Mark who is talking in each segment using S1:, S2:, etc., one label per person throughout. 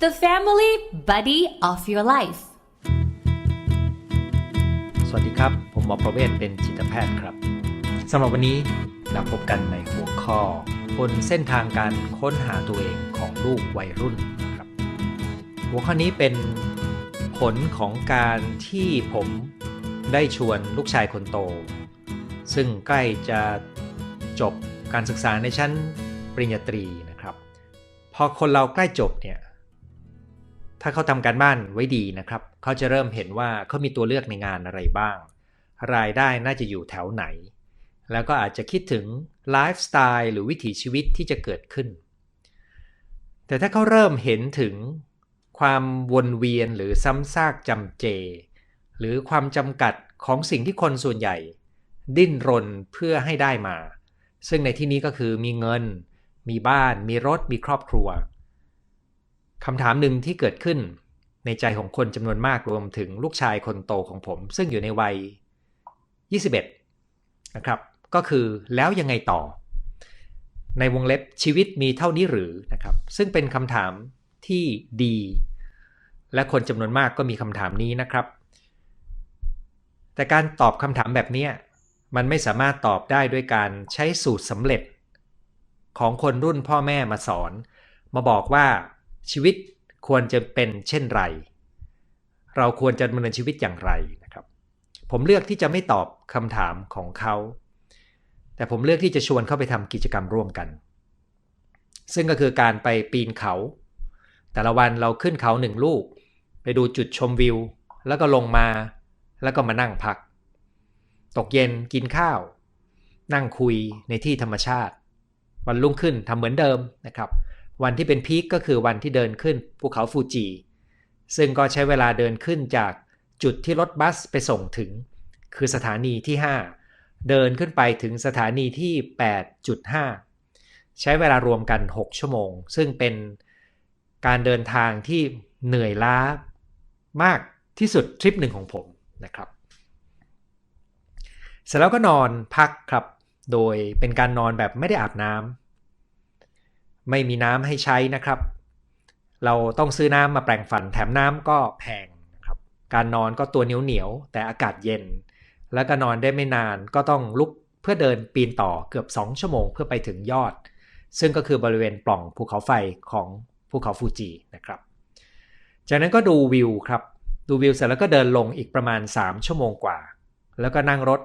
S1: the family buddy of your life.
S2: สวัสดีครับ ผมหมอประเวศเป็นจิตแพทย์ครับสำหรับวันนี้เราพบกันในหัวข้อบนเส้นทางการค้นหาตัวเองของลูกวัยรุ่นครับ หัวข้อนี้เป็นผลของการที่ผมได้ชวนลูกชายคนโต ซึ่งใกล้จะจบการศึกษาในชั้นปริญญาตรีนะครับ พอคนเราใกล้จบเนี่ย ถ้าเขาทำการบ้านไว้ดีนะครับ เขาจะเริ่มเห็นว่าเขามีตัวเลือกในงานอะไรบ้าง รายได้น่าจะอยู่แถวไหน แล้วก็อาจจะคิดถึงไลฟ์สไตล์หรือวิถีชีวิตที่จะเกิดขึ้น แต่ถ้าเขาเริ่มเห็นถึงความวนเวียนหรือซ้ำซากจำเจ หรือความจำกัดของสิ่งที่คนส่วนใหญ่ ดิ้นรนเพื่อให้ได้มา ซึ่งในที่นี้ก็คือมีเงิน มีบ้าน มีรถ มีครอบครัว คำถามหนึ่งที่เกิดขึ้นในใจของคนจำนวนมากรวมถึงลูกชายคนโตของผม ซึ่งอยู่ในวัย 21 นะครับ ก็คือแล้วยังไงต่อ ในวงเล็บชีวิตมีเท่านี้หรือนะครับ ซึ่งเป็นคำถามที่ดี และคนจำนวนมากก็มีคำถามนี้นะครับ แต่การตอบคำถามแบบนี้มันไม่สามารถตอบได้ด้วยการใช้สูตรสำเร็จ ของคนรุ่นพ่อแม่มาสอน มาบอกว่า ชีวิตควรจะเป็นเช่นไร เราควรจะดำเนินชีวิตอย่างไรนะครับ ผมเลือกที่จะไม่ตอบคำถามของเขา แต่ผมเลือกที่จะชวนเข้าไปทำกิจกรรมร่วมกัน ซึ่งก็คือการไปปีนเขา แต่ละวันเราขึ้นเขาหนึ่งลูก ไปดูจุดชมวิว แล้วก็ลงมา แล้วก็มานั่งพัก ตกเย็นกินข้าว นั่งคุยในที่ธรรมชาติ วันรุ่งขึ้นทำเหมือนเดิมนะครับ วันที่เป็นพีคก็คือวันที่เดินขึ้นภูเขาฟูจิ ซึ่งก็ใช้เวลาเดินขึ้นจากจุดที่รถบัสไปส่งถึง คือสถานีที่ 5 เดินขึ้นไปถึงสถานีที่ 8.5 ใช้เวลารวมกัน 6 ชั่วโมง ซึ่งเป็นการเดินทางที่เหนื่อยล้ามากที่สุดทริปหนึ่งของผมนะครับ เสร็จแล้วก็นอนพักครับ โดยเป็นการนอนแบบไม่ได้อาบน้ำ ไม่มีน้ำให้ใช้นะครับ เราต้องซื้อน้ำมาแปลงฟัน แถมน้ำก็แพงนะครับ การนอนก็ตัวเหนียวเหนียวแต่อากาศเย็น แล้วก็นอนได้ไม่นานก็ต้องลุกเพื่อเดินปีนต่อเกือบ 2 ชั่วโมงเพื่อไปถึงยอด ซึ่งก็คือบริเวณปล่องภูเขาไฟของภูเขาฟูจินะครับ จากนั้นก็ดูวิวครับ ดูวิวเสร็จแล้วก็เดินลงอีกประมาณ 3 ชั่วโมงกว่า แล้วก็นั่งรถ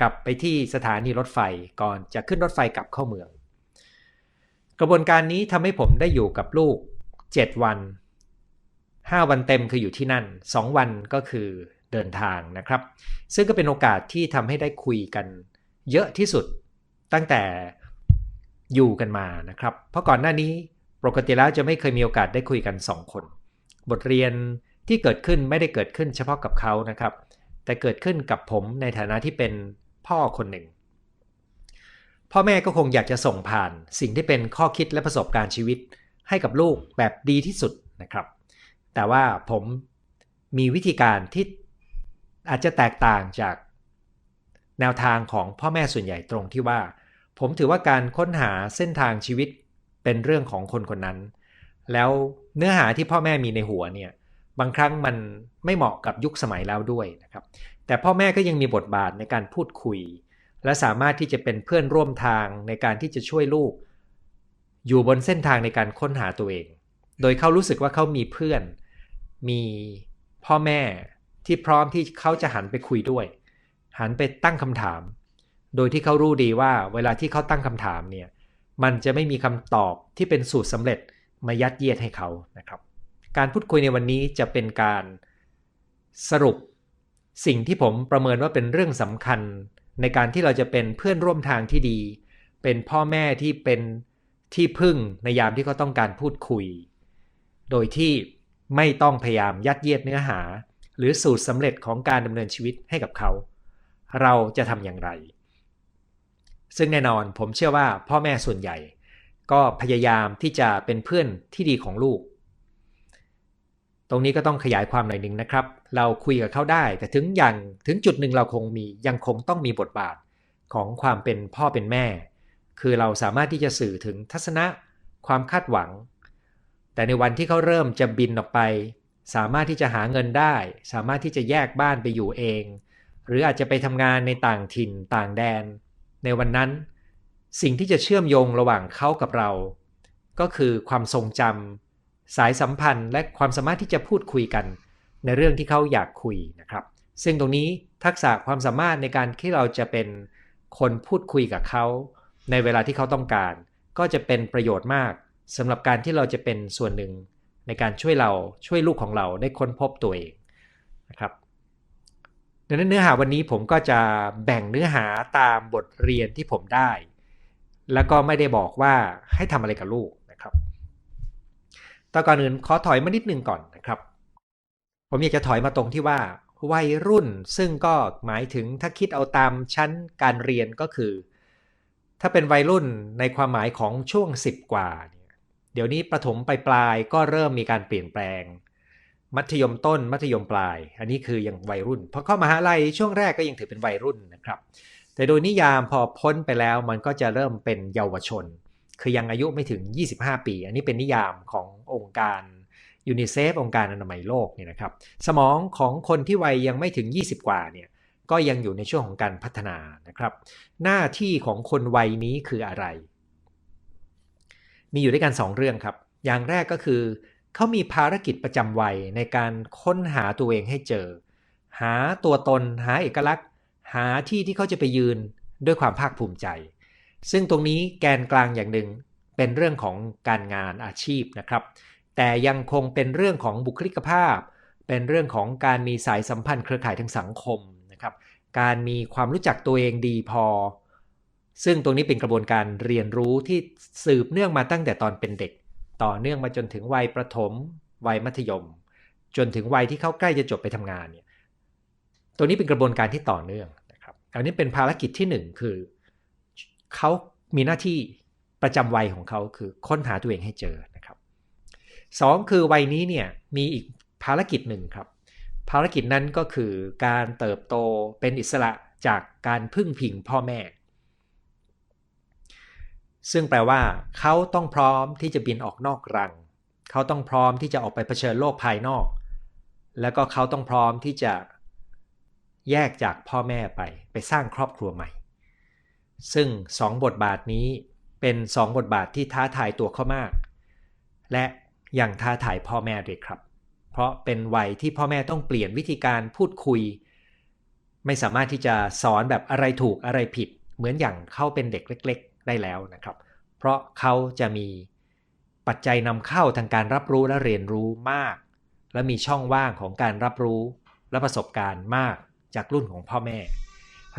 S2: กลับไปที่สถานีรถไฟก่อนจะขึ้นรถไฟกลับเข้าเมือง กระบวนการนี้ทำให้ผมได้อยู่กับลูก 7 วัน 5 วันเต็มคืออยู่ที่นั่น 2 วันก็คือเดินทางนะครับ ซึ่งก็เป็นโอกาสที่ทำให้ได้คุยกันเยอะที่สุดตั้งแต่อยู่กันมานะครับ เพราะก่อนหน้านี้ปกติแล้วจะไม่เคยมีโอกาสได้คุยกัน 2 คน บทเรียนที่เกิดขึ้นไม่ได้เกิดขึ้นเฉพาะกับเขานะครับ แต่เกิดขึ้นกับผมในฐานะที่เป็นพ่อคนหนึ่ง พ่อแม่ก็คงอยากจะส่งผ่านสิ่งที่เป็นข้อคิดและประสบการณ์ชีวิต ให้กับลูกแบบดีที่สุดนะครับ แต่ว่าผมมีวิธีการที่อาจจะแตกต่างจากแนวทางของพ่อแม่ส่วนใหญ่ตรงที่ว่า ผมถือว่าการค้นหาเส้นทางชีวิตเป็นเรื่องของคนคนนั้น แล้วเนื้อหาที่พ่อแม่มีในหัวเนี่ยบางครั้งมันไม่เหมาะกับยุคสมัยแล้วด้วยนะครับ แต่พ่อแม่ก็ยังมีบทบาทในการพูดคุย และสามารถที่จะเป็นเพื่อนร่วมทางในการที่จะช่วยลูก อยู่บนเส้นทางในการค้นหาตัวเอง โดยเขารู้สึกว่าเขามีเพื่อน มีพ่อแม่ที่พร้อมที่เขาจะหันไปคุยด้วย หันไปตั้งคำถาม โดยที่เขารู้ดีว่าเวลาที่เขาตั้งคำถามเนี่ยมันจะไม่มีคำตอบที่เป็นสูตรสำเร็จมายัดเยียดให้เขานะครับ การพูดคุยในวันนี้จะเป็นการสรุปสิ่งที่ผมประเมินว่าเป็นเรื่องสำคัญ ในการที่เราจะเป็นเพื่อนร่วมทางที่ดี เป็นพ่อแม่ที่เป็นที่พึ่งในยามที่เขาต้องการพูดคุย โดยที่ไม่ต้องพยายามยัดเยียดเนื้อหา หรือสูตรสำเร็จของการดำเนินชีวิตให้กับเขา เราจะทำอย่างไร ซึ่งแน่นอนผมเชื่อว่าพ่อแม่ส่วนใหญ่ ก็พยายามที่จะเป็นเพื่อนที่ดีของลูก ตรงนี้ก็ต้องขยายความหน่อยหนึ่งนะครับ เราคุยกับเขาได้ แต่ถึงอย่างถึงจุดหนึ่งเราคงมียังคงต้องมีบทบาทของความเป็นพ่อเป็นแม่ คือเราสามารถที่จะสื่อถึงทัศนะความคาดหวังแต่แต่ในวันที่เขาเริ่มจะบินออกไป สามารถที่จะหาเงินได้ สามารถที่จะแยกบ้านไปอยู่เอง หรืออาจจะไปทำงานในต่างถิ่นต่างแดน ในวันนั้นสิ่งที่จะเชื่อมโยงระหว่างเขากับเรา ก็คือความทรงจำ สายสัมพันธ์และความสามารถที่จะพูดคุยกัน ในเรื่องที่เขาอยากคุยนะครับ ซึ่งตรงนี้ทักษะความสามารถในการที่เราจะเป็นคนพูดคุยกับเขาในเวลาที่เขาต้องการ ก็จะเป็นประโยชน์มากสำหรับการที่เราจะเป็นส่วนหนึ่งในการช่วยเราช่วยลูกของเราได้ค้นพบตัวเองนะครับดังนั้นเนื้อหาวันนี้ผมก็จะแบ่งเนื้อหาตามบทเรียนที่ผมได้ แล้วก็ไม่ได้บอกว่าให้ทำอะไรกับลูก แต่ก่อนอื่นขอถอยมานิดนึงก่อนนะครับ ผมอยากจะถอยมาตรงที่ว่า วัยรุ่นซึ่งก็หมายถึงถ้าคิดเอาตามชั้นการเรียนก็คือ ถ้าเป็นวัยรุ่นในความหมายของช่วง 10 กว่าเนี่ยเดี๋ยวนี้ประถมไปปลายก็เริ่มมีการเปลี่ยนแปลง มัธยมต้นมัธยมปลาย อันนี้คือยังวัยรุ่นพอเข้ามหาลัยช่วงแรกก็ยังถือเป็นวัยรุ่นนะครับ แต่โดยนิยามพอพ้นไปแล้วมันก็จะเริ่มเป็นเยาวชน คือยังอายุไม่ถึง 25 ปี อันนี้เป็นนิยามขององค์การยูนิเซฟองค์การอนามัยโลกเนี่ยนะครับ สมองของคนที่วัยยังไม่ถึง 20 กว่าเนี่ยก็ยังอยู่ในช่วงของการพัฒนานะครับ หน้าที่ของคนวัยนี้คืออะไร มีอยู่ด้วยกัน 2 เรื่องครับ อย่างแรกก็คือ เขามีภารกิจประจำวัยในการค้นหาตัวเองให้เจอ หาตัวตน หาเอกลักษณ์ หาที่ที่เขาจะไปยืนด้วยความภาคภูมิใจ ซึ่งตรงนี้แกนกลางอย่างหนึ่งเป็นเรื่องของการงานอาชีพนะครับ แต่ยังคงเป็นเรื่องของบุคลิกภาพ เป็นเรื่องของการมีสายสัมพันธ์เครือข่ายทางสังคมนะครับ การมีความรู้จักตัวเองดีพอ ซึ่งตรงนี้เป็นกระบวนการเรียนรู้ที่สืบเนื่องมาตั้งแต่ตอนเป็นเด็ก ต่อเนื่องมาจนถึงวัยประถม วัยมัธยม จนถึงวัยที่เขาใกล้จะจบไปทำงานเนี่ย ตัวนี้เป็นกระบวนการที่ต่อเนื่องนะครับ อันนี้เป็นภารกิจที่หนึ่งคือ เขามีหน้าที่ประจำวัยของเขาคือค้นหาตัวเองให้เจอนะครับสองคือวัยนี้เนี่ยมีอีกภารกิจหนึ่งครับ ภารกิจนั้นก็คือการเติบโตเป็นอิสระจากการพึ่งพิงพ่อแม่ ซึ่งแปลว่า เขาต้องพร้อมที่จะบินออกนอกรัง เขาต้องพร้อมที่จะออกไปเผชิญโลกภายนอก แล้วก็เขาต้องพร้อมที่จะแยกจากพ่อแม่ไป ไปสร้างครอบครัวใหม่ ซึ่งสองบทบาทนี้เป็นสองบทบาทที่ท้าทายตัวเขามาก และยังท้าทายพ่อแม่ด้วยครับ เพราะเป็นวัยที่พ่อแม่ต้องเปลี่ยนวิธีการพูดคุย ไม่สามารถที่จะสอนแบบอะไรถูกอะไรผิด เหมือนอย่างเขาเป็นเด็กเล็ก ๆ ได้แล้วนะครับ เพราะเขาจะมีปัจจัยนำเข้าทางการรับรู้และเรียนรู้มาก และมีช่องว่างของการรับรู้และประสบการณ์มากจากรุ่นของพ่อแม่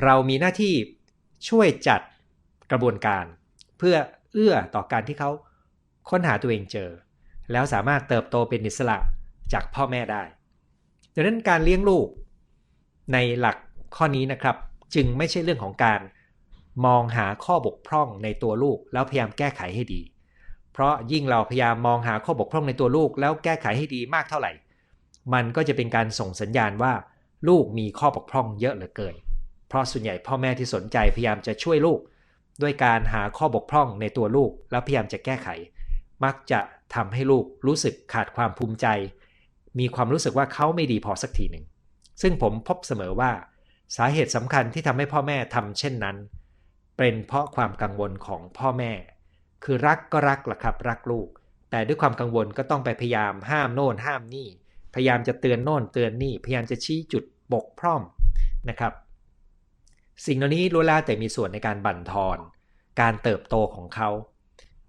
S2: เรามีหน้าที่ ช่วยจัดกระบวนการเพื่อเอื้อต่อการที่เขาค้นหาตัวเองเจอ แล้วสามารถเติบโตเป็นอิสระจากพ่อแม่ได้ดังนั้นการเลี้ยงลูกในหลักข้อนี้นะครับ จึงไม่ใช่เรื่องของการมองหาข้อบกพร่องในตัวลูก แล้วพยายามแก้ไขให้ดี เพราะยิ่งเราพยายามมองหาข้อบกพร่องในตัวลูก แล้วแก้ไขให้ดีมากเท่าไหร่ มันก็จะเป็นการส่งสัญญาณว่า ลูกมีข้อบกพร่องเยอะเหลือเกิน เพราะส่วนใหญ่พ่อแม่ที่สนใจพยายามจะช่วยลูก ด้วยการหาข้อบกพร่องในตัวลูกแล้วพยายามจะแก้ไข มักจะทำให้ลูกรู้สึกขาดความภูมิใจ มีความรู้สึกว่าเขาไม่ดีพอสักทีหนึ่งซึ่งผมพบเสมอว่า สาเหตุสำคัญที่ทำให้พ่อแม่ทำเช่นนั้น เป็นเพราะความกังวลของพ่อแม่ คือรักก็รักล่ะครับรักลูก แต่ด้วยความกังวลก็ต้องไปพยายามห้ามโน่นห้ามนี่ พยายามจะเตือนโน่นเตือนนี่ พยายามจะชี้จุดบกพร่องนะครับ สิ่งเหล่านี้ล้วนแล้วแต่มีส่วนในการบั่นทอน การเติบโตของเขา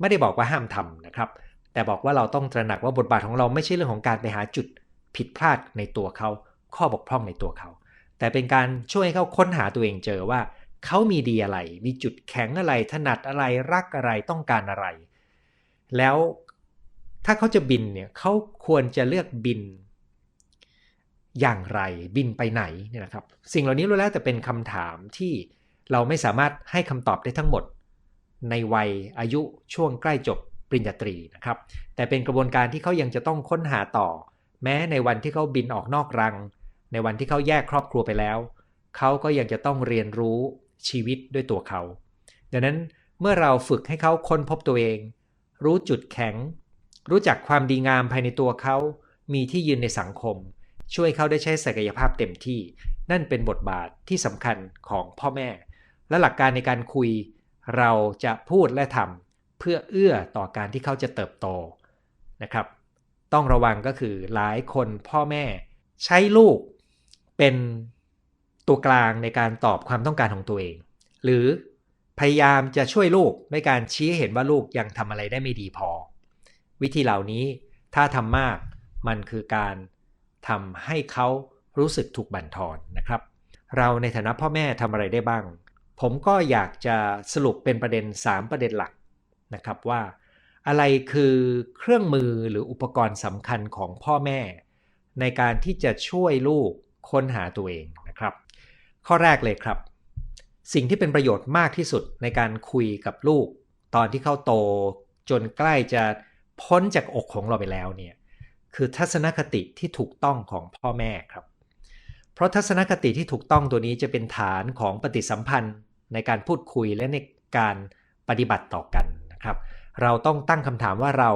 S2: ไม่ได้บอกว่าห้ามทำนะครับ แต่บอกว่าเราต้องตระหนักว่าบทบาทของเราไม่ใช่เรื่องของการไปหาจุดผิดพลาดในตัวเขา ข้อบกพร่องในตัวเขา แต่เป็นการช่วยให้เขาค้นหาตัวเองเจอว่า เขามีดีอะไร มีจุดแข็งอะไร ถนัดอะไร รักอะไร ต้องการอะไร แล้วถ้าเขาจะบินเนี่ย เขาควรจะเลือกบิน อย่างไรบินไปไหนเนี่ยนะครับ สิ่งเหล่านี้รู้แล้วแต่เป็นคำถามที่เราไม่สามารถให้คำตอบได้ทั้งหมด ในวัยอายุช่วงใกล้จบปริญญาตรีนะครับ แต่เป็นกระบวนการที่เขายังจะต้องค้นหาต่อ แม้ในวันที่เขาบินออกนอกรัง ในวันที่เขาแยกครอบครัวไปแล้ว เขาก็ยังจะต้องเรียนรู้ชีวิตด้วยตัวเขา ดังนั้นเมื่อเราฝึกให้เขาค้นพบตัวเอง รู้จุดแข็ง รู้จักความดีงามภายในตัวเขา มีที่ยืนในสังคม ช่วยเขาได้ใช้ศักยภาพเต็มที่ นั่นเป็นบทบาทที่สำคัญของพ่อแม่ และหลักการในการคุย เราจะพูดและทำเพื่อเอื้อต่อการที่เขาจะเติบโตนะครับ ต้องระวังก็คือหลายคนพ่อแม่ ใช้ลูกเป็นตัวกลางในการตอบความต้องการของตัวเอง หรือพยายามจะช่วยลูกด้วยการชี้เห็นว่าลูกยังทำอะไรได้ไม่ดีพอ วิธีเหล่านี้ถ้าทำมากมันคือการ ทำให้เขารู้สึกถูกบั่นทอนนะครับ เราในฐานะพ่อแม่ทำอะไรได้บ้าง ผมก็อยากจะสรุปเป็นประเด็น 3 ประเด็นหลักนะครับว่า อะไรคือเครื่องมือหรืออุปกรณ์สำคัญของพ่อแม่ ในการที่จะช่วยลูกค้นหาตัวเองนะครับ ข้อแรกเลยครับ สิ่งที่เป็นประโยชน์มากที่สุดในการคุยกับลูก ตอนที่เขาโตจนใกล้จะพ้นจากอกของเราไปแล้วเนี่ย คือทัศนคติที่ถูกต้องของพ่อแม่ครับ เพราะทัศนคติที่ถูกต้องตัวนี้จะเป็นฐานของปฏิสัมพันธ์ในการพูดคุยและในการปฏิบัติต่อกันนะครับ เราต้องตั้งคำถามว่าเรา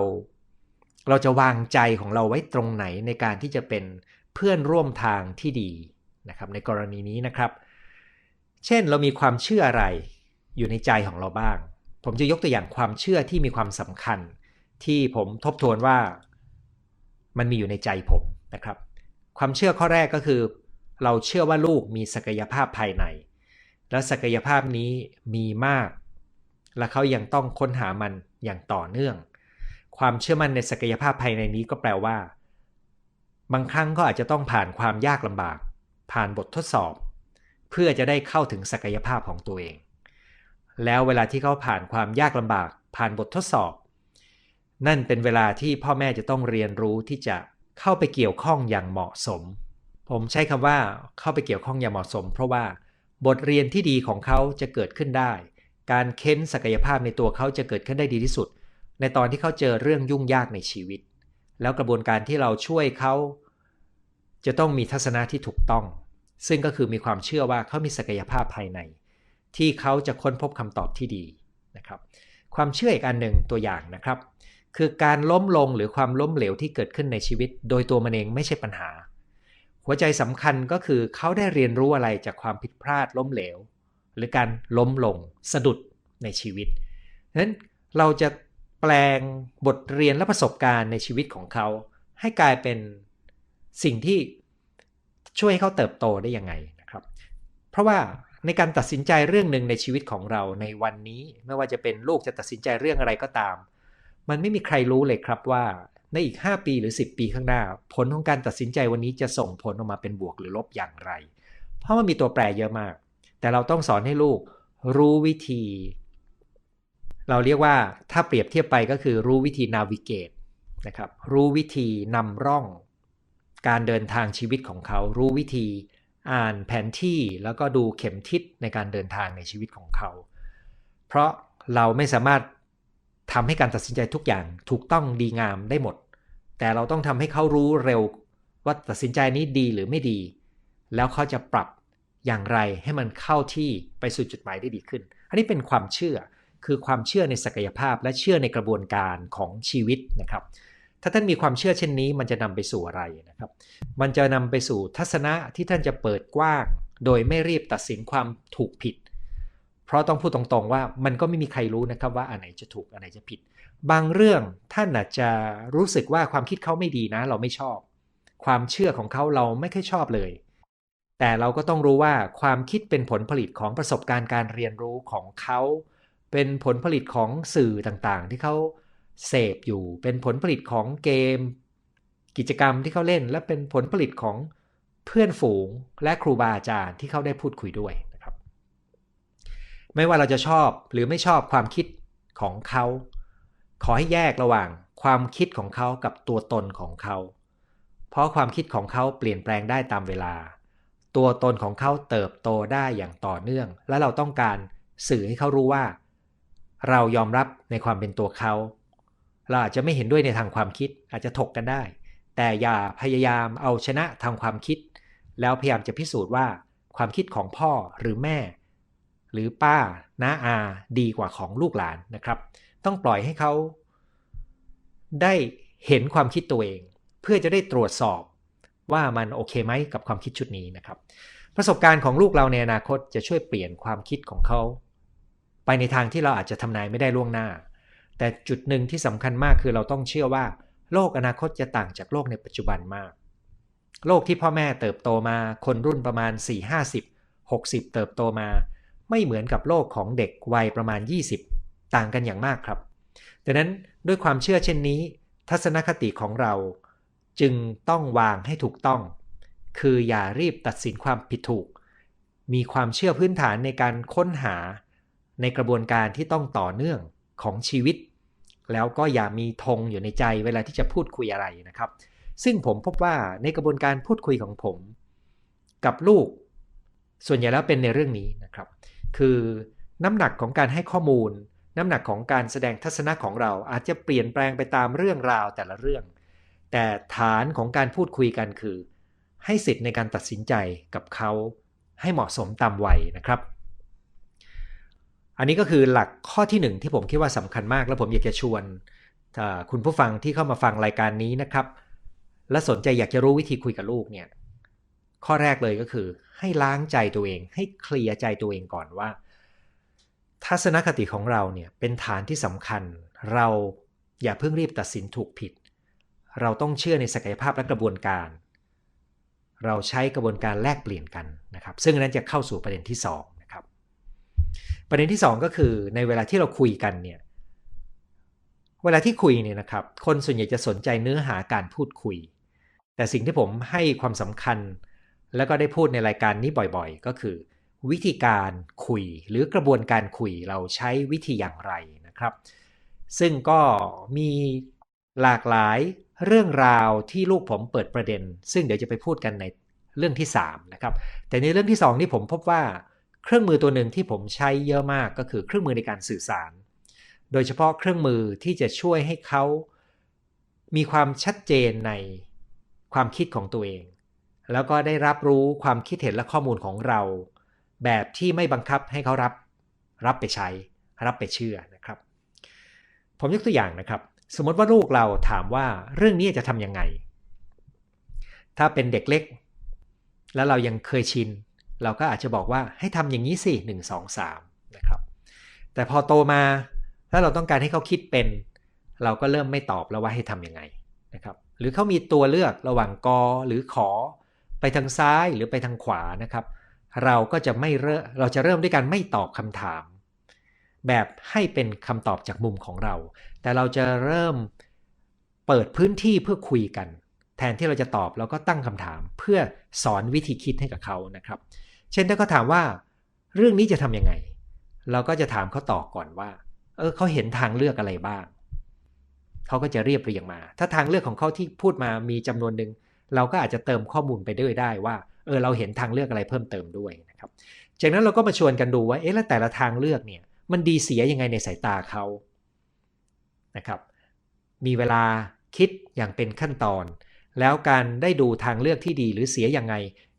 S2: เราจะวางใจของเราไว้ตรงไหนในการที่จะเป็นเพื่อนร่วมทางที่ดีนะครับในกรณีนี้นะครับ เช่นเรามีความเชื่ออะไรอยู่ในใจของเราบ้าง ผมจะยกตัวอย่างความเชื่อที่มีความสำคัญ ที่ผมทบทวนว่า มันมีอยู่ในใจผมนะครับ ความเชื่อข้อแรกก็คือ เราเชื่อว่าลูกมีศักยภาพภายใน และศักยภาพนี้มีมาก และเขายังต้องค้นหามันอย่างต่อเนื่อง ความเชื่อมั่นในศักยภาพภายในนี้ก็แปลว่า บางครั้งก็อาจจะต้องผ่านความยากลำบาก ผ่านบททดสอบ เพื่อจะได้เข้าถึงศักยภาพของตัวเอง แล้วเวลาที่เขาผ่านความยากลำบาก ผ่านบททดสอบ นั่นเป็นเวลาที่พ่อแม่จะต้องเรียนรู้ที่จะเข้าไปเกี่ยวข้องอย่างเหมาะสม ผมใช้คำว่าเข้าไปเกี่ยวข้องอย่างเหมาะสม เพราะว่าบทเรียนที่ดีของเขาจะเกิดขึ้นได้ การเค้นศักยภาพในตัวเขาจะเกิดขึ้นได้ดีที่สุด ในตอนที่เขาเจอเรื่องยุ่งยากในชีวิต แล้วกระบวนการที่เราช่วยเขาจะต้องมีทัศนะที่ถูกต้อง ซึ่งก็คือมีความเชื่อว่าเขามีศักยภาพภายใน ที่เขาจะค้นพบคำตอบที่ดีนะครับ ความเชื่ออีกอันหนึ่งตัวอย่างนะครับ คือการล้มลงหรือความล้มเหลวที่เกิดขึ้นในชีวิต โดยตัวมันเองไม่ใช่ปัญหา หัวใจสำคัญก็คือเขาได้เรียนรู้อะไรจากความผิดพลาดล้มเหลว หรือการล้มลงสะดุดในชีวิตนั้นเราจะแปลงบทเรียนและประสบการณ์ในชีวิตของเขา ให้กลายเป็นสิ่งที่ช่วยให้เขาเติบโตได้ยังไงนะครับ เพราะว่าในการตัดสินใจเรื่องหนึ่งในชีวิตของเราในวันนี้ ไม่ว่าจะเป็นลูกจะตัดสินใจเรื่องอะไรก็ตาม มันไม่มีใครรู้เลยครับว่า ในอีก 5 ปีหรือ 10 ปีข้างหน้า ผลของการตัดสินใจวันนี้จะส่งผลออกมาเป็นบวกหรือลบอย่างไร เพราะมันมีตัวแปรเยอะมาก แต่เราต้องสอนให้ลูกรู้วิธี เราเรียกว่าถ้าเปรียบเทียบไปก็คือรู้วิธีนาวิเกตนะครับ รู้วิธีนำร่อง การเดินทางชีวิตของเขา รู้วิธีอ่านแผนที่แล้วก็ดูเข็มทิศในการเดินทางในชีวิตของเขา เพราะเราไม่สามารถ ทำให้การตัดสินใจทุกอย่างถูกต้องดีงามได้หมด แต่เราต้องทำให้เขารู้เร็ว ว่าตัดสินใจนี้ดีหรือไม่ดี แล้วเขาจะปรับอย่างไรให้มันเข้าที่ไปสู่จุดหมายได้ดีขึ้น อันนี้เป็นความเชื่อคือความเชื่อในศักยภาพและเชื่อในกระบวนการของชีวิตนะครับ ถ้าท่านมีความเชื่อเช่นนี้ มันจะนำไปสู่อะไรนะครับ มันจะนำไปสู่ทัศนะที่ท่านจะเปิดกว้าง โดยไม่รีบตัดสินความถูกผิด เพราะต้องพูดตรงๆว่ามันก็ไม่มีใครรู้นะครับว่าอันไหนจะถูกอันไหนจะผิด บางเรื่องท่านอาจจะรู้สึกว่าความคิดเขาไม่ดีนะ เราไม่ชอบ ความเชื่อของเขาเราไม่ค่อยชอบเลย แต่เราก็ต้องรู้ว่าความคิดเป็นผลผลิตของประสบการณ์การเรียนรู้ของเขา เป็นผลผลิตของสื่อต่างๆ ที่เขาเสพอยู่ เป็นผลผลิตของเกม กิจกรรมที่เขาเล่น และเป็นผลผลิตของเพื่อนฝูงและครูบาอาจารย์ที่เขาได้พูดคุยด้วย ไม่ว่าเราจะชอบหรือไม่ชอบความคิดของเขา ขอให้แยกระหว่างความคิดของเขากับตัวตนของเขา เพราะความคิดของเขาเปลี่ยนแปลงได้ตามเวลา ตัวตนของเขาเติบโตได้อย่างต่อเนื่อง และเราต้องการสื่อให้เขารู้ว่า เรายอมรับในความเป็นตัวเขา เราอาจจะไม่เห็นด้วยในทางความคิดอาจจะถกกันได้ แต่อย่าพยายามเอาชนะทางความคิด แล้วพยายามจะพิสูจน์ว่า ความคิดของพ่อหรือแม่ หรือป้าน้าอาดีกว่าของลูกหลานนะครับ ต้องปล่อยให้เขาได้เห็นความคิดตัวเอง เพื่อจะได้ตรวจสอบว่ามันโอเคไหมกับความคิดชุดนี้นะครับ ประสบการณ์ของลูกเราในอนาคตจะช่วยเปลี่ยนความคิดของเขา ไปในทางที่เราอาจจะทำนายไม่ได้ล่วงหน้า แต่จุดหนึ่งที่สำคัญมากคือเราต้องเชื่อว่า โลกอนาคตจะต่างจากโลกในปัจจุบันมาก โลกที่พ่อแม่เติบโตมาคนรุ่นประมาณ 4 50 60 เติบโตมา ไม่เหมือนกับโลกของเด็กวัยประมาณ 20 ต่างกันอย่างมากครับดังนั้นด้วยความเชื่อเช่นนี้ ทัศนคติของเราจึงต้องวางให้ถูกต้อง คืออย่ารีบตัดสินความผิดถูก มีความเชื่อพื้นฐานในการค้นหา ในกระบวนการที่ต้องต่อเนื่องของชีวิต แล้วก็อย่ามีธงอยู่ในใจเวลาที่จะพูดคุยอะไรนะครับ ซึ่งผมพบว่าในกระบวนการพูดคุยของผม กับลูก ส่วนใหญ่แล้วเป็นในเรื่องนี้นะครับ คือน้ำหนักของการให้ข้อมูล น้ำหนักของการแสดงทัศนะของเราอาจจะเปลี่ยนแปลงไปตามเรื่องราวแต่ละเรื่อง แต่ฐานของการพูดคุยกันคือ ให้สิทธิ์ในการตัดสินใจกับเขาให้เหมาะสมตามวัยนะครับ อันนี้ก็คือหลักข้อที่หนึ่งที่ผมคิดว่าสำคัญมาก แล้วผมอยากจะชวนคุณผู้ฟังที่เข้ามาฟังรายการนี้นะครับ และสนใจอยากจะรู้วิธีคุยกับลูกเนี่ย ข้อแรกเลยก็คือ ให้ล้างใจตัวเอง ให้เคลียร์ใจตัวเองก่อนว่า ทัศนคติของเราเนี่ยเป็นฐานที่สำคัญ เราอย่าเพิ่งรีบตัดสินถูกผิด เราต้องเชื่อในศักยภาพและกระบวนการ เราใช้กระบวนการแลกเปลี่ยนกันนะครับ ซึ่งนั้นจะเข้าสู่ประเด็นที่2นะครับ ประเด็นที่ 2 ก็คือในเวลาที่เราคุยกันเนี่ยเวลาที่คุยเนี่ยนะครับ คนส่วนใหญ่จะสนใจเนื้อหาการพูดคุย แต่สิ่งที่ผมให้ความสำคัญ แล้วก็ได้พูดในรายการนี้บ่อยๆ ก็คือ วิธีการคุยหรือกระบวนการคุยเราใช้วิธีอย่างไรนะครับ ซึ่งก็มีหลากหลายเรื่องราวที่ลูกผมเปิดประเด็น ซึ่งเดี๋ยวจะไปพูดกันในเรื่องที่3นะครับแต่ในเรื่องที่2นี่ผมพบว่าเครื่องมือตัวหนึ่งที่ผมใช้เยอะมากก็คือเครื่องมือในการสื่อสาร โดยเฉพาะเครื่องมือที่จะช่วยให้เขามีความชัดเจนในความคิดของตัวเอง แล้วก็ได้รับรู้ความคิดเห็นและข้อมูลของเรา แบบที่ไม่บังคับให้เขารับ รับไปใช้ รับไปเชื่อนะครับ ผมยกตัวอย่างนะครับ สมมติว่าลูกเราถามว่าเรื่องนี้จะทำยังไง ถ้าเป็นเด็กเล็ก แล้วเรายังเคยชิน เราก็อาจจะบอกว่าให้ทำอย่างนี้สิหนึ่งสองสามนะครับ แต่พอโตมาถ้าเราต้องการให้เขาคิดเป็น เราก็เริ่มไม่ตอบแล้วว่าให้ทำยังไงนะครับหรือเขามีตัวเลือกระหว่างกอหรือขอ ทางซ้ายหรือไปทางขวานะครับ เราก็จะไม่เริ่มเราจะเริ่มด้วยการไม่ตอบคำถาม แบบให้เป็นคำตอบจากมุมของเรา แต่เราจะเริ่มเปิดพื้นที่เพื่อคุยกัน แทนที่เราจะตอบเราก็ตั้งคำถาม เพื่อสอนวิธีคิดให้กับเขานะครับ เช่นถ้าเขาถามว่า เรื่องนี้จะทำยังไง เราก็จะถามเขาต่อก่อนว่า เออเขาเห็นทางเลือกอะไรบ้างเขาก็จะเรียบเรียงมา ถ้าทางเลือกของเขาที่พูดมามีจำนวนหนึ่ง เราก็อาจจะเติมข้อมูลไปด้วยได้ว่าเออเราเห็นทางเลือกอะไรเพิ่มเติมด้วยนะครับ จากนั้นเราก็มาชวนกันดูว่าเอ๊ะแล้วแต่ละทางเลือกเนี่ยมันดีเสียยังไงในสายตาเขานะครับ มีเวลาคิดอย่างเป็นขั้นตอน แล้วการได้ดูทางเลือกที่ดีหรือเสียยังไง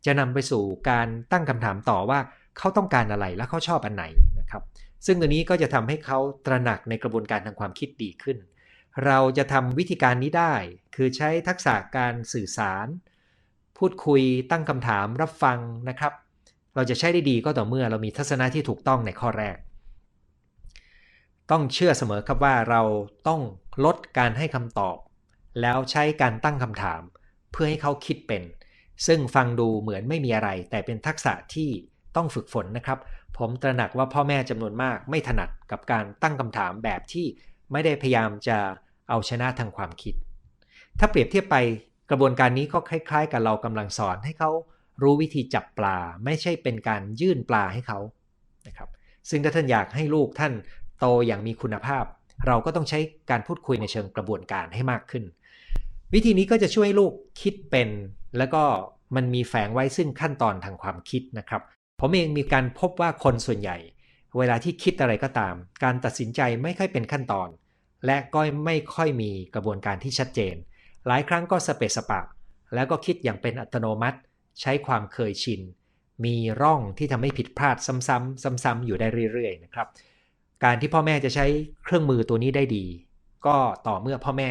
S2: จะนำไปสู่การตั้งคำถามต่อว่าเขาต้องการอะไรและเขาชอบอันไหนนะครับ ซึ่งตัวนี้ก็จะทำให้เขาตระหนักในกระบวนการทางความคิดดีขึ้น เราจะทำวิธีการนี้ได้ คือใช้ทักษะการสื่อสาร พูดคุยตั้งคำถามรับฟังนะครับ เราจะใช้ได้ดีก็ต่อเมื่อเรามีทัศนะที่ถูกต้องในข้อแรก ต้องเชื่อเสมอครับว่าเราต้องลดการให้คำตอบ แล้วใช้การตั้งคำถาม เพื่อให้เขาคิดเป็น ซึ่งฟังดูเหมือนไม่มีอะไร แต่เป็นทักษะที่ต้องฝึกฝนนะครับ ผมตระหนักว่าพ่อแม่จำนวนมากไม่ถนัดกับการตั้งคำถามแบบที่ไม่ได้พยายามจะ เอาชนะทางความคิด ถ้าเปรียบเทียบไปกระบวนการนี้ก็คล้าย ๆ กับเรากำลังสอนให้เขารู้วิธีจับปลา ไม่ใช่เป็นการยื่นปลาให้เขานะครับซึ่งถ้าท่านอยากให้ลูกท่านโตอย่างมีคุณภาพ เราก็ต้องใช้การพูดคุยในเชิงกระบวนการให้มากขึ้น วิธีนี้ก็จะช่วยให้ลูกคิดเป็น แล้วก็มันมีแฝงไว้ซึ่งขั้นตอนทางความคิดนะครับผมเองมีการพบว่าคนส่วนใหญ่ เวลาที่คิดอะไรก็ตาม การตัดสินใจไม่ค่อยเป็นขั้นตอน และก็ไม่ค่อยมีกระบวนการที่ชัดเจน หลายครั้งก็สเปสปะ แล้วก็คิดอย่างเป็นอัตโนมัติ ใช้ความเคยชิน มีร่องที่ทำให้ผิดพลาดซ้ำๆซ้ำๆอยู่ได้เรื่อยๆนะครับ การที่พ่อแม่จะใช้เครื่องมือตัวนี้ได้ดี ก็ต่อเมื่อพ่อแม่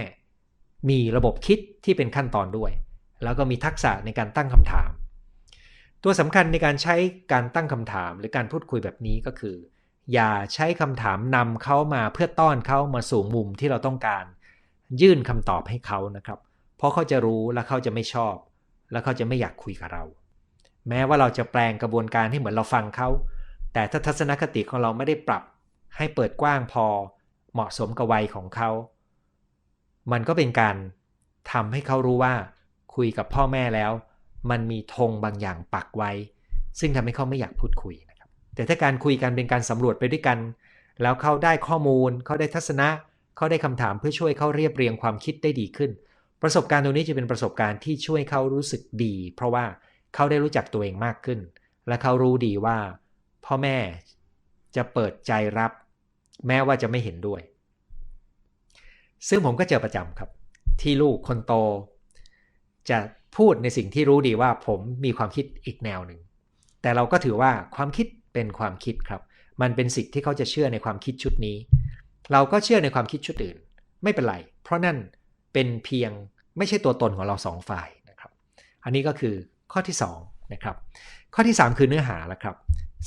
S2: มีระบบคิดที่เป็นขั้นตอนด้วย แล้วก็มีทักษะในการตั้งคำถาม ตัวสำคัญในการใช้การตั้งคำถาม หรือการพูดคุยแบบนี้ก็คือ อย่าใช้คำถามนำเขามาเพื่อต้อนเขามาสู่มุมที่เราต้องการ ยื่นคำตอบให้เขานะครับ เพราะเขาจะรู้และเขาจะไม่ชอบ และเขาจะไม่อยากคุยกับเรา แม้ว่าเราจะแปลงกระบวนการให้เหมือนเราฟังเขา แต่ถ้าทัศนคติของเราไม่ได้ปรับ ให้เปิดกว้างพอ เหมาะสมกับวัยของเขา มันก็เป็นการทำให้เขารู้ว่า คุยกับพ่อแม่แล้ว มันมีธงบางอย่างปักไว้ ซึ่งทำให้เขาไม่อยากพูดคุย แต่ถ้าการคุยกันเป็นการสำรวจไปด้วยกัน แล้วเขาได้ข้อมูลเขาได้ทัศนะเขาได้คำถามเพื่อช่วยเขาเรียบเรียงความคิดได้ดีขึ้น ประสบการณ์ตรงนี้จะเป็นประสบการณ์ที่ช่วยเขารู้สึกดี เพราะว่าเขาได้รู้จักตัวเองมากขึ้น และเขารู้ดีว่า พ่อแม่จะเปิดใจรับ แม้ว่าจะไม่เห็นด้วย ซึ่งผมก็เจอประจำครับ ที่ลูกคนโต จะพูดในสิ่งที่รู้ดีว่าผมมีความคิดอีกแนวหนึ่งแต่เราก็ถือว่าความคิด เป็นความคิดครับ มันเป็นสิทธิ์ที่เขาจะเชื่อในความคิดชุดนี้ เราก็เชื่อในความคิดชุดอื่น ไม่เป็นไร เพราะนั่นเป็นเพียงไม่ใช่ตัวตนของเราสองฝ่ายนะครับ อันนี้ก็คือข้อที่2นะครับ ข้อที่ 3 คือเนื้อหาละครับ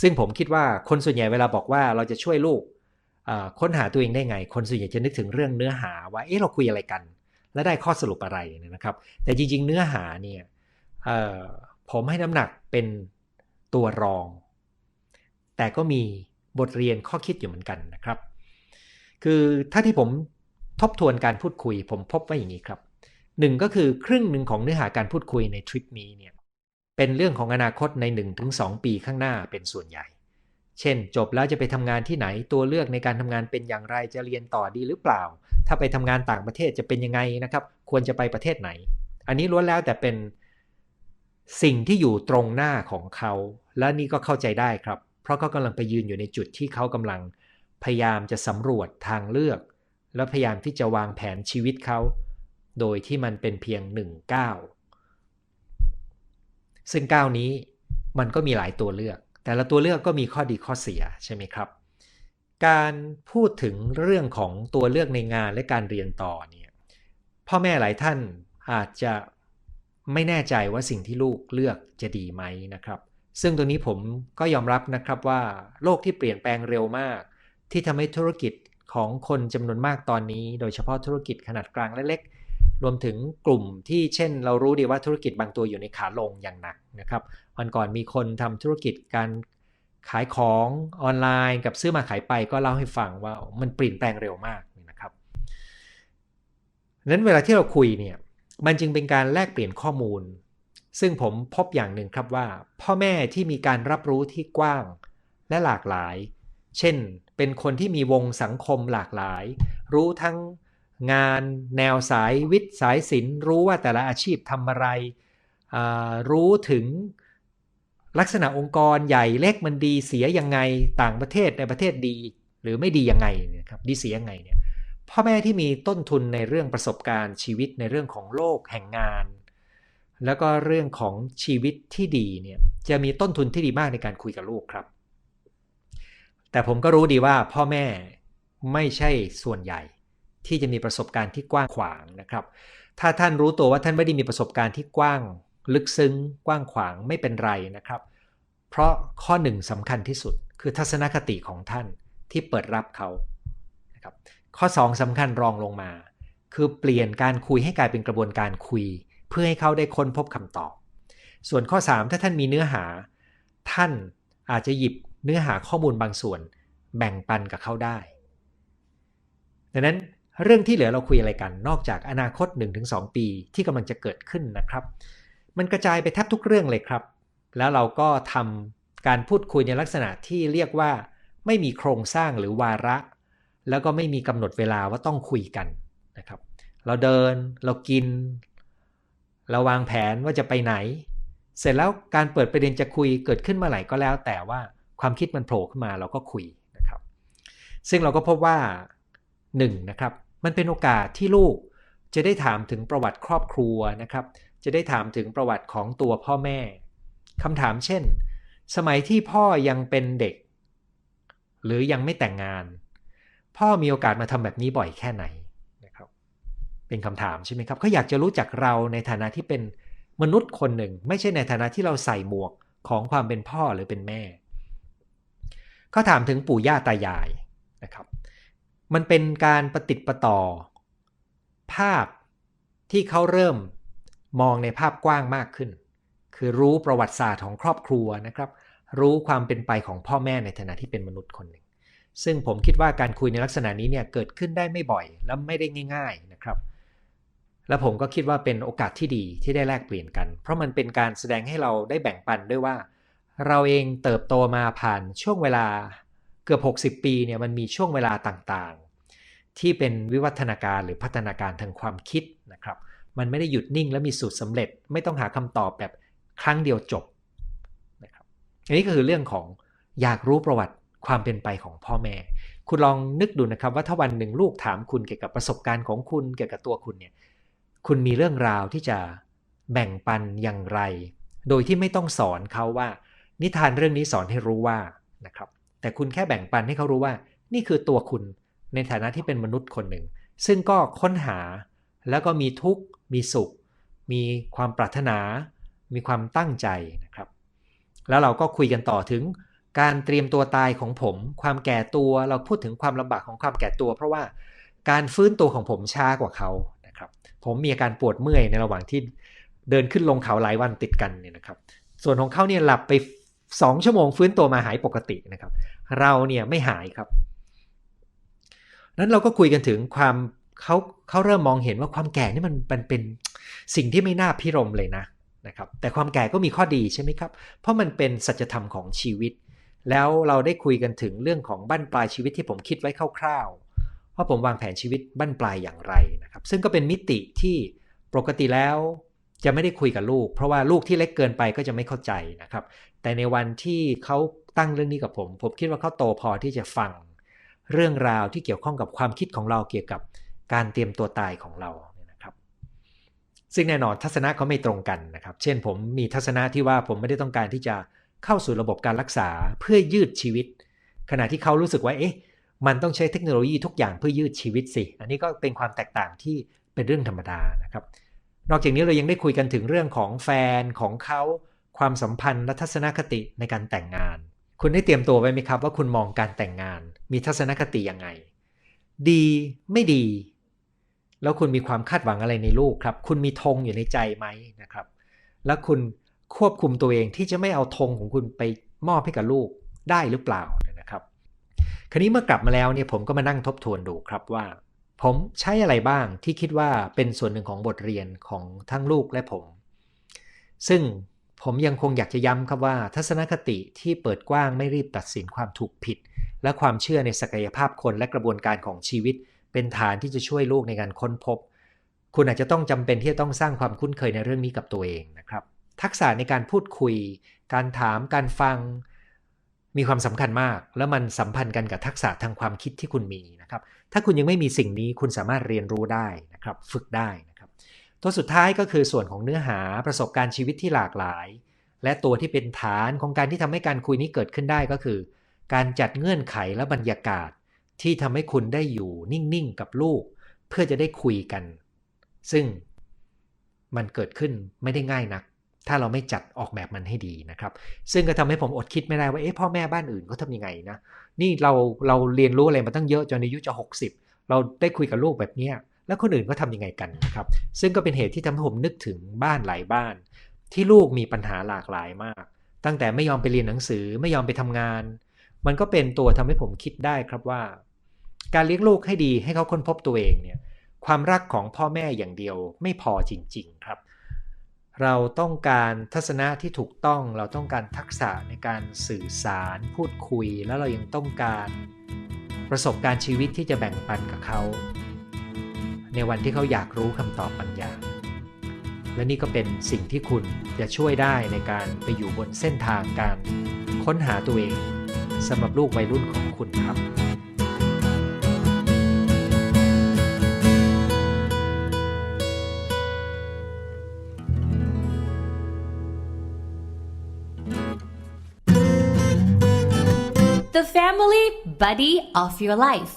S2: ซึ่งผมคิดว่าคนส่วนใหญ่เวลาบอกว่าเราจะช่วยลูกค้นหาตัวเองได้ไง คนส่วนใหญ่จะนึกถึงเรื่องเนื้อหาว่า เอ๊ะ เราคุยอะไรกัน และได้ข้อสรุปอะไรนะครับ แต่จริงๆ เนื้อหาเนี่ยผมให้น้ำหนักเป็นตัวรอง แต่ก็มีบทเรียนข้อคิดอยู่เหมือนกันนะครับ คือถ้าที่ผมทบทวนการพูดคุย ผมพบว่าอย่างนี้ครับหนึ่งก็คือครึ่งหนึ่งของเนื้อหาการพูดคุยในทริปนี้เนี่ยเป็นเรื่องของอนาคตใน 1-2 ปีข้างหน้าเป็นส่วนใหญ่ เช่น จบแล้วจะไปทำงานที่ไหนตัวเลือกในการทำงานเป็นอย่างไรจะเรียนต่อดีหรือเปล่า ถ้าไปทำงานต่างประเทศจะเป็นยังไงนะครับ ควรจะไปประเทศไหน อันนี้ล้วนแล้วแต่เป็นสิ่งที่อยู่ตรงหน้าของเขา และนี่ก็เข้าใจได้ครับ ราะเขากำลังไปยืนอยู่ในจุดที่เขากำลังพยายามจะสำรวจทางเลือก และพยายามที่จะวางแผนชีวิตเขา โดยที่มันเป็นเพียงหนึ่งก้าวซึ่งก้าวนี้มันก็มีหลายตัวเลือก แต่ละตัวเลือกก็มีข้อดีข้อเสียใช่ไหมครับ การพูดถึงเรื่องของตัวเลือกในงานและการเรียนต่อเนี่ยพ่อแม่หลายท่านอาจจะไม่แน่ใจว่าสิ่งที่ลูกเลือกจะดีไหมนะครับ ซึ่งตรงนี้ผมก็ยอมรับนะครับว่าโลกที่เปลี่ยนแปลงเร็วมาก ที่ทำให้ธุรกิจของคนจำนวนมากตอนนี้ โดยเฉพาะธุรกิจขนาดกลางและเล็ก รวมถึงกลุ่มที่เช่น เรารู้ดีว่าธุรกิจบางตัวอยู่ในขาลงอย่างหนักนะครับวันก่อนมีคนทำธุรกิจการขายของออนไลน์กับซื้อมาขายไปก็เล่าให้ฟังว่ามันเปลี่ยนแปลงเร็วมากนะครับนั้นเวลาที่เราคุยเนี่ยมันจึงเป็นการแลกเปลี่ยนข้อมูล ซึ่งผมพบอย่างหนึ่งครับว่า พ่อแม่ที่มีการรับรู้ที่กว้างและหลากหลาย เช่น เป็นคนที่มีวงสังคมหลากหลาย รู้ทั้งงานแนวสายวิทย์สายศิลป์รู้ว่าแต่ละอาชีพทำอะไร รู้ถึงลักษณะองค์กรใหญ่เล็กมันดีเสียยังไงต่างประเทศในประเทศดี หรือไม่ดียังไงเนี่ยครับดีเสียยังไงเนี่ยพ่อแม่ที่มีต้นทุนในเรื่องประสบการณ์ชีวิตในเรื่องของโลกแห่งงาน แล้วก็เรื่องของชีวิตที่ดีเนี่ยจะมีต้นทุนที่ดีมากในการคุยกับลูกครับ แต่ผมก็รู้ดีว่าพ่อแม่ไม่ใช่ส่วนใหญ่ ที่จะมีประสบการณ์ที่กว้างขวางนะครับ ถ้าท่านรู้ตัวว่าท่านไม่ได้มีประสบการณ์ที่กว้าง ลึกซึ้ง กว้างขวางไม่เป็นไรนะครับ เพราะข้อหนึ่งสำคัญที่สุด คือทัศนคติของท่านที่เปิดรับเขานะครับข้อ 2สำคัญรองลงมา คือเปลี่ยนการคุยให้กลายเป็นกระบวนการคุย เพื่อให้เขาได้ค้นพบคำตอบ ส่วนข้อ 3 ถ้าท่านมีเนื้อหา ท่านอาจจะหยิบเนื้อหาข้อมูลบางส่วน แบ่งปันกับเขาได้ ดังนั้นเรื่องที่เหลือเราคุยอะไรกัน นอกจากอนาคต 1-2 ปีที่กำลังจะเกิดขึ้นนะครับ มันกระจายไปแทบทุกเรื่องเลยครับ แล้วเราก็ทำการพูดคุยในลักษณะที่เรียกว่า ไม่มีโครงสร้างหรือวาระ แล้วก็ไม่มีกำหนดเวลาว่าต้องคุยกันนะครับ เราเดิน เรากิน เราวางแผนว่าจะไปไหน เสร็จแล้วการเปิดประเด็นจะคุยเกิดขึ้นเมื่อไหร่ก็แล้ว แต่ว่าความคิดมันโผล่ขึ้นมาเราก็คุยนะครับ ซึ่งเราก็พบว่า1นนะครับมันเป็นโอกาสที่ลูกจะได้ถามถึงประวัติครอบครัวนะครับ จะได้ถามถึงประวัติของตัวพ่อแม่คำถามเช่น สมัยที่พ่อยังเป็นเด็ก หรือยังไม่แต่งงาน พ่อมีโอกาสมาทำแบบนี้บ่อยแค่ไหน เป็นคำถามใช่ไหมครับเขาอยากจะรู้จักเราในฐานะที่เป็นมนุษย์คนหนึ่ง ไม่ใช่ในฐานะที่เราใส่หมวกของความเป็นพ่อหรือเป็นแม่เขาถามถึงปู่ย่าตายายนะครับ มันเป็นการปฏิติดประต่อ ภาพที่เขาเริ่มมองในภาพกว้างมากขึ้น คือรู้ประวัติศาสตร์ของครอบครัวนะครับ รู้ความเป็นไปของพ่อแม่ในฐานะที่เป็นมนุษย์คนหนึ่งซึ่งผมคิดว่าการคุยในลักษณะนี้เนี่ยเกิดขึ้นได้ไม่บ่อยและไม่ได้ง่าย ๆนะครับ และผมก็คิดว่าเป็นโอกาสที่ดีที่ได้แลกเปลี่ยนกัน เพราะมันเป็นการแสดงให้เราได้แบ่งปันด้วยว่า เราเองเติบโตมาผ่านช่วงเวลาเกือบ 60 ปีเนี่ยมันมีช่วงเวลาต่างๆ ที่เป็นวิวัฒนาการหรือพัฒนาการทางความคิดนะครับ มันไม่ได้หยุดนิ่งและมีสูตรสำเร็จ ไม่ต้องหาคำตอบแบบครั้งเดียวจบนะครับอันนี้ก็คือเรื่องของอยากรู้ประวัติความเป็นไปของพ่อแม่ คุณลองนึกดูนะครับว่าถ้าวันหนึ่งลูกถามคุณเกี่ยวกับประสบการณ์ของคุณเกี่ยวกับตัวคุณเนี่ย คุณมีเรื่องราวที่จะแบ่งปันอย่างไร โดยที่ไม่ต้องสอนเขาว่า นิทานเรื่องนี้สอนให้รู้ว่านะครับ แต่คุณแค่แบ่งปันให้เขารู้ว่า นี่คือตัวคุณในฐานะที่เป็นมนุษย์คนหนึ่ง ซึ่งก็ค้นหาแล้วก็มีทุกข์ มีสุข มีความปรารถนา มีความตั้งใจนะครับ แล้วเราก็คุยกันต่อถึงการเตรียมตัวตายของผม ความแก่ตัวเราพูดถึงความลำบากของความแก่ตัว เพราะว่าการฟื้นตัวของผมช้ากว่าเขานะครับ ผมมีอาการปวดเมื่อยในระหว่างที่เดินขึ้นลงเขาหลายวันติดกันเนี่ยนะครับ ส่วนของเขาเนี่ยหลับไป 2 ชั่วโมงฟื้นตัวมาหายปกตินะครับ เราเนี่ยไม่หายครับ นั้นเราก็คุยกันถึงความเขาเขาเริ่มมองเห็นว่าความแก่นี่มันมันเป็นสิ่งที่ไม่น่าพิรมเลยนะนะครับ แต่ความแก่ก็มีข้อดีใช่ไหมครับ เพราะมันเป็นสัจธรรมของชีวิต แล้วเราได้คุยกันถึงเรื่องของบั้นปลายชีวิตที่ผมคิดไว้คร่าวๆ ว่าผมวางแผนชีวิตบั้นปลายอย่างไรนะครับ ซึ่งก็เป็นมิติที่ปกติแล้วจะไม่ได้คุยกับลูก เพราะว่าลูกที่เล็กเกินไปก็จะไม่เข้าใจนะครับ แต่ในวันที่เขาตั้งเรื่องนี้กับผม ผมคิดว่าเขาโตพอที่จะฟังเรื่องราวที่เกี่ยวข้องกับความคิดของเราเกี่ยวกับการเตรียมตัวตายของเราเนี่ยนะครับ ซึ่งแน่นอนทัศนะเขาไม่ตรงกันนะครับ เช่นผมมีทัศนะที่ว่าผมไม่ได้ต้องการที่จะเข้าสู่ระบบการรักษาเพื่อยืดชีวิต ขณะที่เขารู้สึกว่าเอ๊ะ มันต้องใช้เทคโนโลยีทุกอย่างเพื่อยืดชีวิตสิ อันนี้ก็เป็นความแตกต่างที่เป็นเรื่องธรรมดานะครับ นอกจากนี้เรายังได้คุยกันถึงเรื่องของแฟนของเขาความสัมพันธ์และทัศนคติในการแต่งงาน คุณได้เตรียมตัวไว้ไหมครับว่าคุณมองการแต่งงาน มีทัศนคติยังไง ดีไม่ดี แล้วคุณมีความคาดหวังอะไรในลูกครับ คุณมีธงอยู่ในใจไหมนะครับ แล้วคุณควบคุมตัวเองที่จะไม่เอาธงของคุณไปมอบให้กับลูกได้หรือเปล่า ครับคราวนี้เมื่อกลับมาแล้วเนี่ยผมก็มานั่งทบทวนดูครับว่า ผมใช้อะไรบ้างที่คิดว่าเป็นส่วนหนึ่งของบทเรียนของทั้งลูกและผม ซึ่งผมยังคงอยากจะย้ำครับว่า ทัศนคติที่เปิดกว้างไม่รีบตัดสินความถูกผิด และความเชื่อในศักยภาพคนและกระบวนการของชีวิต เป็นฐานที่จะช่วยลูกในการค้นพบ คุณอาจจะต้องจำเป็นที่จะต้องสร้างความคุ้นเคยในเรื่องนี้กับตัวเองนะครับ ทักษะในการพูดคุย การถามการฟัง มีความสำคัญมาก แล้วมันสัมพันธ์กันกับทักษะทางความคิดที่คุณมีนะครับ ถ้าคุณยังไม่มีสิ่งนี้คุณสามารถเรียนรู้ได้นะครับ ฝึกได้นะครับ ตัวสุดท้ายก็คือส่วนของเนื้อหาประสบการณ์ชีวิตที่หลากหลาย และตัวที่เป็นฐานของการที่ทำให้การคุยนี้เกิดขึ้นได้ก็คือ การจัดเงื่อนไขและบรรยากาศ ที่ทำให้คุณได้อยู่นิ่งๆกับลูก เพื่อจะได้คุยกัน ซึ่งมันเกิดขึ้นไม่ได้ง่ายนัก ถ้าเราไม่จัดออกแบบมันให้ดีนะครับ ซึ่งก็ทำให้ผมอดคิดไม่ได้ว่าเอ๊ะพ่อแม่บ้านอื่นเขาทำยังไงนะนี่เราเราเรียนรู้อะไรมาตั้งเยอะจนอายุจะ 60 เราได้คุยกับลูกแบบเนี้ยแล้วคนอื่นก็ทำยังไงกันนะครับ ซึ่งก็เป็นเหตุที่ทำให้ผมนึกถึงบ้านหลายบ้าน ที่ลูกมีปัญหาหลากหลายมาก ตั้งแต่ไม่ยอมไปเรียนหนังสือไม่ยอมไปทำงาน มันก็เป็นตัวทำให้ผมคิดได้ครับว่า การเลี้ยงลูกให้ดีให้เขาค้นพบตัวเองเนี่ยความรักของพ่อแม่อย่างเดียวไม่พอจริง ๆ ครับ เราต้องการทัศนะที่ถูกต้อง เราต้องการทักษะในการสื่อสารพูดคุย แล้วเรายังต้องการประสบการณ์ชีวิตที่จะแบ่งปันกับเขา ในวันที่เขาอยากรู้คำตอบบางอย่าง และนี่ก็เป็นสิ่งที่คุณจะช่วยได้ในการไปอยู่บนเส้นทางการค้นหาตัวเองสำหรับลูกวัยรุ่นของคุณครับ
S1: The family buddy of your life.